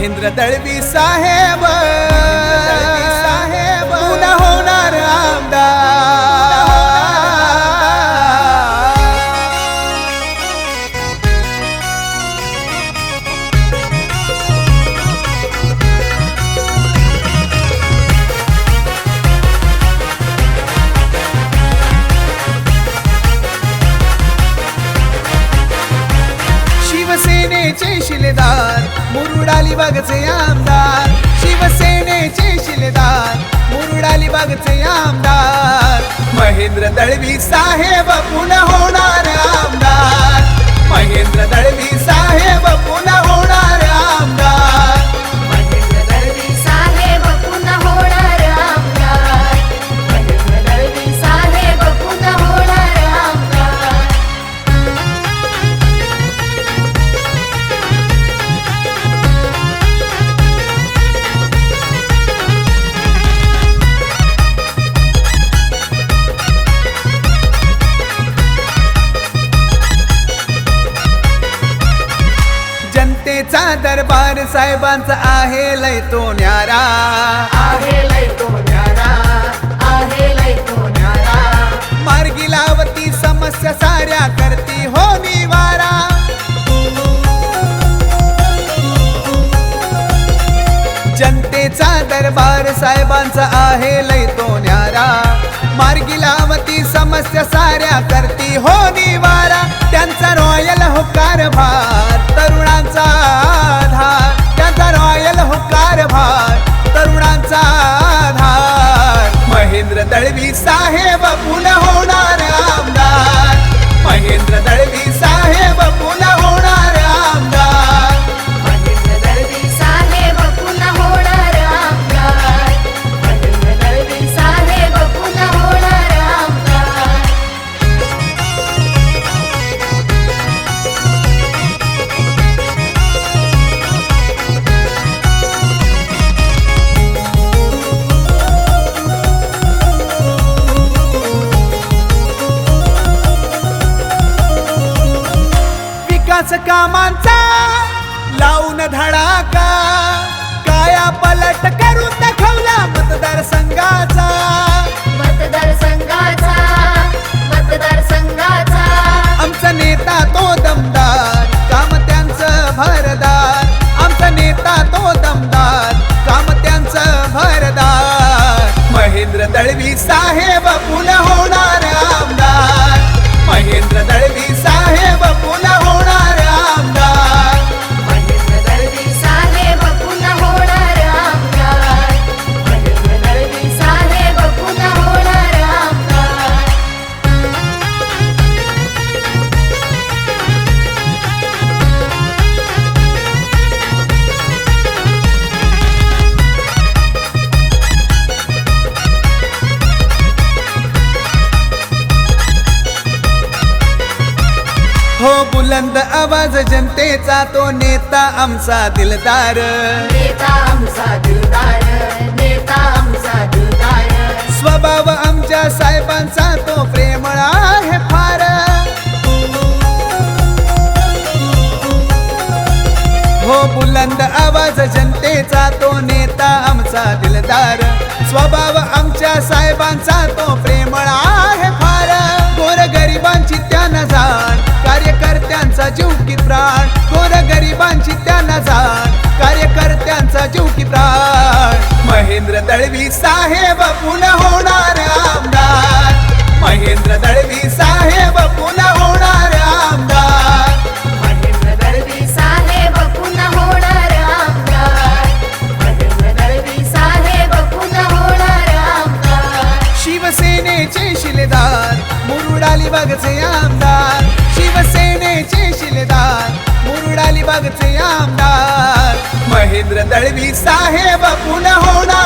महेंद्र दळवी साहेब. बागचे आमदार शिवसेनेचे शिलेदार मुरडाली बागचे आमदार. महेंद्र दळवी साहेब पुन्हा होणार दरबार साहेबांचा आहे लय तो न्यारा. आहे लय तो न्यारा आहे लय तो न्यारा. मार्गी लावती समस्या साऱ्या करती हो निवारा जनतेचा दरबार साहेबांचा आहे लय तो न्यारा. मार्गी लावती समस्या साऱ्या करती हो निवारा त्यांचा रॉयल हो कारभार विकास कामांचा लावून धडाका. काया पलट करून दाखवला मतदारसंघाचा मतदारसंघाचा मतदारसंघाचा आमचा नेता तो दमदार काम त्यांचं भरदार. आमचा नेता तो दमदार काम त्यांचं भरदार. महेंद्र दळवी साहेब पुन्हा होणार आमदार. महेंद्र दळवी साहेब बुलंद आवाज जनतेचा तो नेता आमचा दिलदार. नेता आमचा दिलदार नेता आमचा दिलदार. स्वभाव आमच्या साहेबांचा तो प्रेमळ गरिबांची त्यानं जाण कार्यकर्त्यांचा जीव की प्राण. महेंद्र दळवी साहेब पुन्हा होणार आमदार. महेंद्र दळवी साहेब पुन्हा होणार आमदार. महेंद्र दळवी साहेब पुन्हा होणार आमदार. महेंद्र दळवी साहेब पुन्हा होणार आमदार. शिवसेनेचे शिलेदार मुरुड अलिबागचे आमदार. मुरुड आमदार. महेंद्र दळवी साहेब पुन्हा होणार.